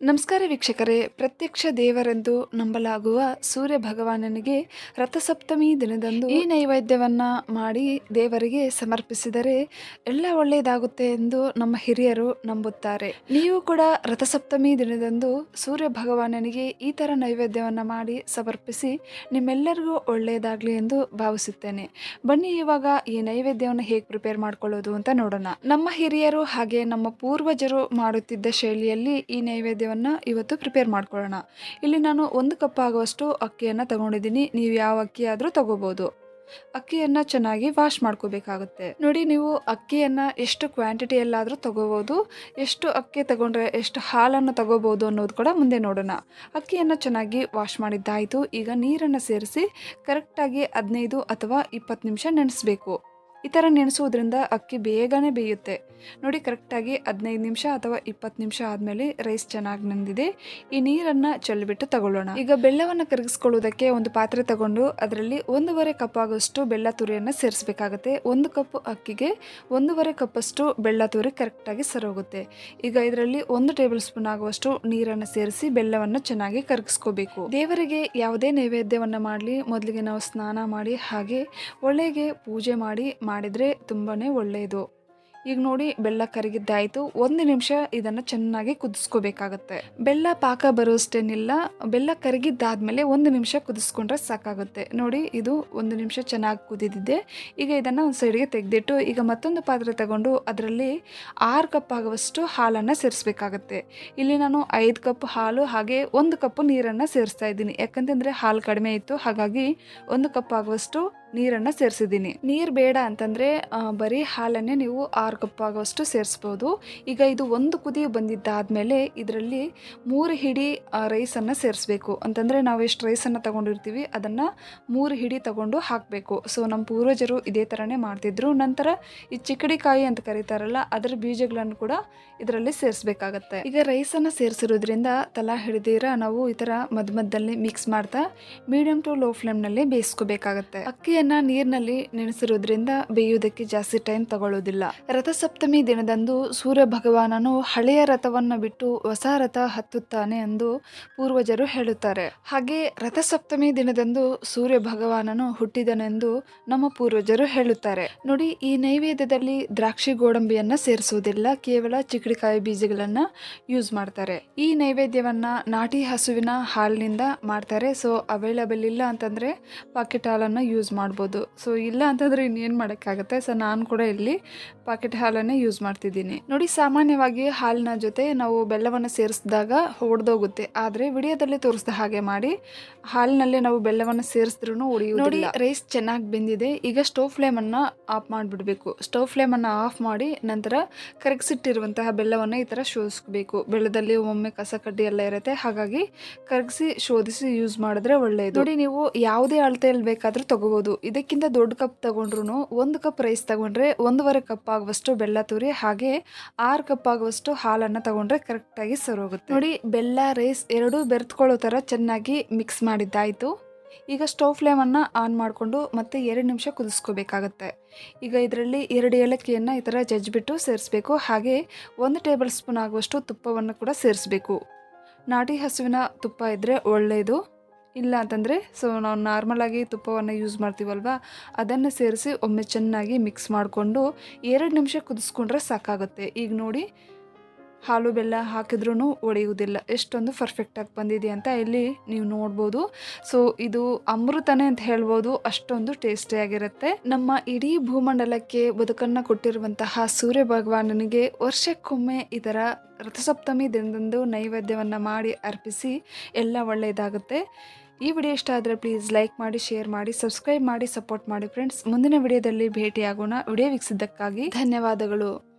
ನಮಸ್ಕಾರ ವೀಕ್ಷಕರೇ. ಪ್ರತ್ಯಕ್ಷ ದೇವರೆಂದು ನಂಬಲಾಗುವ ಸೂರ್ಯ ಭಗವಾನನಿಗೆ ರಥಸಪ್ತಮಿ ದಿನದಂದು ಈ ನೈವೇದ್ಯವನ್ನು ಮಾಡಿ ದೇವರಿಗೆ ಸಮರ್ಪಿಸಿದರೆ ಎಲ್ಲ ಒಳ್ಳೆಯದಾಗುತ್ತೆ ಎಂದು ನಮ್ಮ ಹಿರಿಯರು ನಂಬುತ್ತಾರೆ. ನೀವು ಕೂಡ ರಥಸಪ್ತಮಿ ದಿನದಂದು ಸೂರ್ಯ ಭಗವಾನನಿಗೆ ಈ ಥರ ನೈವೇದ್ಯವನ್ನು ಮಾಡಿ ಸಮರ್ಪಿಸಿ ನಿಮ್ಮೆಲ್ಲರಿಗೂ ಒಳ್ಳೆಯದಾಗಲಿ ಎಂದು ಭಾವಿಸುತ್ತೇನೆ. ಬನ್ನಿ ಇವಾಗ ಈ ನೈವೇದ್ಯವನ್ನು ಹೇಗೆ ಪ್ರಿಪೇರ್ ಮಾಡ್ಕೊಳ್ಳೋದು ಅಂತ ನೋಡೋಣ. ನಮ್ಮ ಹಿರಿಯರು ಹಾಗೆ ನಮ್ಮ ಪೂರ್ವಜರು ಮಾಡುತ್ತಿದ್ದ ಶೈಲಿಯಲ್ಲಿ ಈ ನೈವೇದ್ಯವನ್ನ ಇವತ್ತು ಪ್ರಿಪೇರ್ ಮಾಡ್ಕೊಳ್ಳೋಣ. ಇಲ್ಲಿ ನಾನು ಒಂದು ಕಪ್ ಆಗುವಷ್ಟು ಅಕ್ಕಿಯನ್ನು ತಗೊಂಡಿದ್ದೀನಿ. ನೀವು ಯಾವ ಅಕ್ಕಿ ಆದರೂ ತಗೋಬೋದು. ಅಕ್ಕಿಯನ್ನು ಚೆನ್ನಾಗಿ ವಾಶ್ ಮಾಡ್ಕೋಬೇಕಾಗುತ್ತೆ. ನೋಡಿ, ನೀವು ಅಕ್ಕಿಯನ್ನು ಎಷ್ಟು ಕ್ವಾಂಟಿಟಿಯಲ್ಲಾದರೂ ತಗೋಬೋದು. ಎಷ್ಟು ಅಕ್ಕಿ ತಗೊಂಡ್ರೆ ಎಷ್ಟು ಹಾಲನ್ನು ತಗೋಬೋದು ಅನ್ನೋದು ಕೂಡ ಮುಂದೆ ನೋಡೋಣ. ಅಕ್ಕಿಯನ್ನು ಚೆನ್ನಾಗಿ ವಾಶ್ ಮಾಡಿದ್ದಾಯಿತು. ಈಗ ನೀರನ್ನು ಸೇರಿಸಿ ಕರೆಕ್ಟಾಗಿ ಹದಿನೈದು ಅಥವಾ ಇಪ್ಪತ್ತು ನಿಮಿಷ ನೆನೆಸ್ಬೇಕು. ಈ ಥರ ನೆನೆಸೋದ್ರಿಂದ ಅಕ್ಕಿ ಬೇಗನೆ ಬೇಯುತ್ತೆ. ನೋಡಿ, ಕರೆಕ್ಟಾಗಿ ಹದಿನೈದು ನಿಮಿಷ ಅಥವಾ ಇಪ್ಪತ್ತು ನಿಮಿಷ ಆದಮೇಲೆ ರೈಸ್ ಚೆನ್ನಾಗಿ ನೆಂದಿದೆ. ಈ ನೀರನ್ನು ಚೆಲ್ಲಿಬಿಟ್ಟು ತಗೊಳ್ಳೋಣ. ಈಗ ಬೆಲ್ಲವನ್ನು ಕರಗಿಸ್ಕೊಳ್ಳೋದಕ್ಕೆ ಒಂದು ಪಾತ್ರೆ ತಗೊಂಡು ಅದರಲ್ಲಿ ಒಂದೂವರೆ ಕಪ್ ಆಗೋಷ್ಟು ಬೆಲ್ಲ ತುರಿಯನ್ನು ಸೇರಿಸಬೇಕಾಗುತ್ತೆ. ಒಂದು ಕಪ್ ಅಕ್ಕಿಗೆ ಒಂದೂವರೆ ಕಪ್ಪಷ್ಟು ಬೆಲ್ಲ ತುರಿ ಕರೆಕ್ಟಾಗಿ ಸರೋಗುತ್ತೆ. ಈಗ ಇದರಲ್ಲಿ ಒಂದು ಟೇಬಲ್ ಸ್ಪೂನ್ ಆಗುವಷ್ಟು ನೀರನ್ನು ಸೇರಿಸಿ ಬೆಲ್ಲವನ್ನು ಚೆನ್ನಾಗಿ ಕರಗಿಸ್ಕೋಬೇಕು. ದೇವರಿಗೆ ಯಾವುದೇ ನೈವೇದ್ಯವನ್ನು ಮಾಡಲಿ, ಮೊದಲಿಗೆ ನಾವು ಸ್ನಾನ ಮಾಡಿ, ಹಾಗೆ ಒಳ್ಳೆಗೆ ಪೂಜೆ ಮಾಡಿ ಮಾಡಿದರೆ ತುಂಬಾ ಒಳ್ಳೆಯದು ಈಗ ನೋಡಿ ಬೆಲ್ಲ ಕರಗಿದ್ದಾಯಿತು. ಒಂದು ನಿಮಿಷ ಇದನ್ನು ಚೆನ್ನಾಗಿ ಕುದಿಸ್ಕೋಬೇಕಾಗತ್ತೆ. ಬೆಲ್ಲ ಪಾಕ ಬರೋಷ್ಟೇನಿಲ್ಲ. ಬೆಲ್ಲ ಕರಗಿದ್ದಾದ್ಮೇಲೆ ಒಂದು ನಿಮಿಷ ಕುದಿಸ್ಕೊಂಡ್ರೆ ಸಾಕಾಗುತ್ತೆ. ನೋಡಿ, ಇದು ಒಂದು ನಿಮಿಷ ಚೆನ್ನಾಗಿ ಕುದಿದಿದೆ. ಈಗ ಇದನ್ನು ಒಂದು ಸೈಡ್ಗೆ ತೆಗೆದಿಟ್ಟು, ಈಗ ಮತ್ತೊಂದು ಪಾತ್ರೆ ತಗೊಂಡು ಅದರಲ್ಲಿ ಆರು ಕಪ್ ಆಗುವಷ್ಟು ಹಾಲನ್ನು ಸೇರಿಸ್ಬೇಕಾಗತ್ತೆ. ಇಲ್ಲಿ ನಾನು ಐದು ಕಪ್ ಹಾಲು, ಹಾಗೆ ಒಂದು ಕಪ್ ನೀರನ್ನು ಸೇರಿಸ್ತಾ ಇದ್ದೀನಿ. ಯಾಕಂತಂದರೆ ಹಾಲು ಕಡಿಮೆ ಇತ್ತು. ಹಾಗಾಗಿ ಒಂದು ಕಪ್ ಆಗುವಷ್ಟು ನೀರನ್ನು ಸೇರಿಸಿದ್ದೀನಿ. ನೀರು ಬೇಡ ಅಂತಂದರೆ ಬರೀ ಹಾಲನ್ನೇ ನೀವು ಆರು ಕಪ್ ಆಗುವಷ್ಟು ಸೇರಿಸ್ಬೋದು. ಈಗ ಇದು ಒಂದು ಕುದಿ ಬಂದಿದ್ದಾದಮೇಲೆ ಇದರಲ್ಲಿ ಮೂರು ಹಿಡಿ ರೈಸನ್ನು ಸೇರಿಸ್ಬೇಕು. ಅಂತಂದರೆ ನಾವು ಎಷ್ಟು ರೈಸನ್ನು ತಗೊಂಡಿರ್ತೀವಿ, ಅದನ್ನು ಮೂರು ಹಿಡಿ ತಗೊಂಡು ಹಾಕಬೇಕು. ಸೊ ನಮ್ಮ ಪೂರ್ವಜರು ಇದೇ ಥರನೇ ಮಾಡ್ತಿದ್ರು. ನಂತರ ಈ ಚಿಕ್ಕಡಿಕಾಯಿ ಅಂತ ಕರೀತಾರಲ್ಲ, ಅದರ ಬೀಜಗಳನ್ನು ಕೂಡ ಇದರಲ್ಲಿ ಸೇರಿಸ್ಬೇಕಾಗತ್ತೆ. ಈಗ ರೈಸನ್ನು ಸೇರಿಸಿರೋದ್ರಿಂದ ತಲಾ ಹಿಡಿದಿರ ನಾವು ಈ ಥರ ಮಧ್ಯ ಮಿಕ್ಸ್ ಮಾಡ್ತಾ ಮೀಡಿಯಂ ಟು ಲೋ ಫ್ಲೇಮ್ನಲ್ಲಿ ಬೇಯಿಸ್ಕೋಬೇಕಾಗತ್ತೆ. ಅಕ್ಕಿಯನ್ನು ನೀರಿನಲ್ಲಿ ನೆನೆಸಿರೋದ್ರಿಂದ ಬೇಯುವುದಕ್ಕೆ ಜಾಸ್ತಿ ಟೈಮ್ ತಗೊಳ್ಳೋದಿಲ್ಲ. ರಥಸಪ್ತಮಿ ದಿನದಂದು ಸೂರ್ಯ ಭಗವಾನನು ಹಳೆಯ ರಥವನ್ನು ಬಿಟ್ಟು ಹೊಸ ರಥ ಹತ್ತುತ್ತಾನೆ ಎಂದು ಪೂರ್ವಜರು ಹೇಳುತ್ತಾರೆ. ಹಾಗೆ ರಥಸಪ್ತಮಿ ದಿನದಂದು ಸೂರ್ಯ ಭಗವಾನನು ಹುಟ್ಟಿದನೆಂದು ನಮ್ಮ ಪೂರ್ವಜರು ಹೇಳುತ್ತಾರೆ. ನೋಡಿ, ಈ ನೈವೇದ್ಯದಲ್ಲಿ ದ್ರಾಕ್ಷಿ ಗೋಡಂಬಿಯನ್ನ ಸೇರಿಸುವುದಿಲ್ಲ ಕೇವಲ ಚಿಕ್ಕಡಿಕಾಯಿ ಬೀಜಗಳನ್ನ ಯೂಸ್ ಮಾಡ್ತಾರೆ. ಈ ನೈವೇದ್ಯವನ್ನ ನಾಟಿ ಹಸುವಿನ ಹಾಲಿನಿಂದ ಮಾಡ್ತಾರೆ. ಸೊ ಅವೈಲಬಲ್ ಇಲ್ಲ ಅಂತಂದ್ರೆ ಪಾಕೆಟ್ ಹಾಲನ್ನು ಯೂಸ್ ಮಾಡ್ಬೋದು. ಸೊ ಇಲ್ಲ ಅಂತಂದ್ರೆ ಇನ್ನೇನು ಮಾಡೋಕ್ಕಾಗತ್ತೆ? ಸೊ ನಾನು ಕೂಡ ಇಲ್ಲಿ ಪಾಕೆಟ್ ಹಾಲನ್ನೇ ಯೂಸ್ ಮಾಡ್ತಿದ್ದೀನಿ. ನೋಡಿ, ಸಾಮಾನ್ಯವಾಗಿ ಹಾಲಿನ ಜೊತೆ ನಾವು ಬೆಲ್ಲವನ್ನು ಸೇರಿಸಿದಾಗ ಹೊಡೆದೋಗುತ್ತೆ ಆದರೆ ವಿಡಿಯೋದಲ್ಲಿ ತೋರಿಸಿದ ಹಾಗೆ ಮಾಡಿ ಹಾಲಿನಲ್ಲಿ ನಾವು ಬೆಲ್ಲವನ್ನು ಸೇರಿಸಿದ್ರೂ ಉಡಿ ನೋಡಿ ರೈಸ್ ಚೆನ್ನಾಗಿ ಬೆಂದಿದೆ. ಈಗ ಸ್ಟೋವ್ ಫ್ಲೇಮನ್ನು ಆಫ್ ಮಾಡಿಬಿಡಬೇಕು. ಸ್ಟವ್ ಫ್ಲೇಮನ್ನು ಆಫ್ ಮಾಡಿ ನಂತರ ಕರಗಿಸಿಟ್ಟಿರುವಂತಹ ಬೆಲ್ಲವನ್ನು ಈ ಥರ ಶೋಧಿಸ್ಬೇಕು. ಬೆಲ್ಲದಲ್ಲಿ ಒಮ್ಮೆ ಕಸ ಕಡ್ಡಿ ಎಲ್ಲ ಇರುತ್ತೆ. ಹಾಗಾಗಿ ಕರಗಿಸಿ ಶೋಧಿಸಿ ಯೂಸ್ ಮಾಡಿದ್ರೆ ಒಳ್ಳೆಯದು ನೋಡಿ, ನೀವು ಯಾವುದೇ ಅಳತೆಯಲ್ಲಿ ಬೇಕಾದರೂ ತಗೋಬಹುದು ಇದಕ್ಕಿಂತ ದೊಡ್ಡ ಕಪ್ ತಗೊಂಡ್ರು ಒಂದು ಕಪ್ ರೈಸ್ ತಗೊಂಡ್ರೆ ಒಂದೂವರೆ ಕಪ್ ಆಗುವಷ್ಟು ಬೆಲ್ಲ ತುರಿ, ಹಾಗೆ ಆರು ಕಪ್ ಆಗುವಷ್ಟು ಹಾಲನ್ನು ತಗೊಂಡ್ರೆ ಕರೆಕ್ಟಾಗಿ ಸರೋಗುತ್ತೆ ನೋಡಿ, ಬೆಲ್ಲ ರೈಸ್ ಎರಡೂ ಬೆರೆತ್ಕೊಳ್ಳೋ ಥರ ಚೆನ್ನಾಗಿ ಮಿಕ್ಸ್ ಮಾಡಿದ್ದಾಯಿತು. ಈಗ ಸ್ಟವ್ ಫ್ಲೇಮನ್ನು ಆನ್ ಮಾಡಿಕೊಂಡು ಮತ್ತೆ ಎರಡು ನಿಮಿಷ ಕುದಿಸ್ಕೋಬೇಕಾಗತ್ತೆ. ಈಗ ಇದರಲ್ಲಿ ಎರಡು ಏಲಕ್ಕಿಯನ್ನು ಈ ಥರ ಜಜ್ಜಿಬಿಟ್ಟು ಸೇರಿಸ್ಬೇಕು. ಹಾಗೆ ಒಂದು ಟೇಬಲ್ ಸ್ಪೂನ್ ಆಗುವಷ್ಟು ತುಪ್ಪವನ್ನು ಕೂಡ ಸೇರಿಸ್ಬೇಕು. ನಾಟಿ ಹಸುವಿನ ತುಪ್ಪ ಇದ್ದರೆ ಒಳ್ಳೆಯದು. ಇಲ್ಲ ಅಂತಂದರೆ ಸೊ ನಾವು ನಾರ್ಮಲಾಗಿ ತುಪ್ಪವನ್ನು ಯೂಸ್ ಮಾಡ್ತೀವಲ್ವ? ಅದನ್ನು ಸೇರಿಸಿ ಒಮ್ಮೆ ಚೆನ್ನಾಗಿ ಮಿಕ್ಸ್ ಮಾಡಿಕೊಂಡು ಎರಡು ನಿಮಿಷ ಕುದಿಸ್ಕೊಂಡ್ರೆ ಸಾಕಾಗುತ್ತೆ. ಈಗ ನೋಡಿ, ಹಾಲು ಬೆಲ್ಲ ಹಾಕಿದ್ರೂ ಒಡೆಯುವುದಿಲ್ಲ. ಎಷ್ಟೊಂದು ಪರ್ಫೆಕ್ಟಾಗಿ ಬಂದಿದೆ ಅಂತ ಇಲ್ಲಿ ನೀವು ನೋಡ್ಬೋದು. ಸೊ ಇದು ಅಮೃತನೇ ಅಂತ ಹೇಳ್ಬೋದು. ಅಷ್ಟೊಂದು ಟೇಸ್ಟಿಯಾಗಿರುತ್ತೆ ನಮ್ಮ ಇಡೀ ಭೂಮಂಡಲಕ್ಕೆ ಬದುಕನ್ನು ಕೊಟ್ಟಿರುವಂತಹ ಸೂರ್ಯ ಭಗವಾನನಿಗೆ ವರ್ಷಕ್ಕೊಮ್ಮೆ ಇದರ ರಥಸಪ್ತಮಿ ದಿನದಂದು ನೈವೇದ್ಯವನ್ನು ಮಾಡಿ ಅರ್ಪಿಸಿ ಎಲ್ಲ ಒಳ್ಳೆಯದಾಗುತ್ತೆ. ಈ ವಿಡಿಯೋ ಇಷ್ಟ ಆದರೆ ಪ್ಲೀಸ್ ಲೈಕ್ ಮಾಡಿ ಶೇರ್ ಮಾಡಿ ಸಬ್ಸ್ಕ್ರೈಬ್ ಮಾಡಿ ಸಪೋರ್ಟ್ ಮಾಡಿ ಫ್ರೆಂಡ್ಸ್ ಮುಂದಿನ ವಿಡಿಯೋದಲ್ಲಿ ಭೇಟಿಯಾಗೋಣ. ವಿಡಿಯೋ ವೀಕ್ಷಿಸಿದ್ದಕ್ಕಾಗಿ ಧನ್ಯವಾದಗಳು.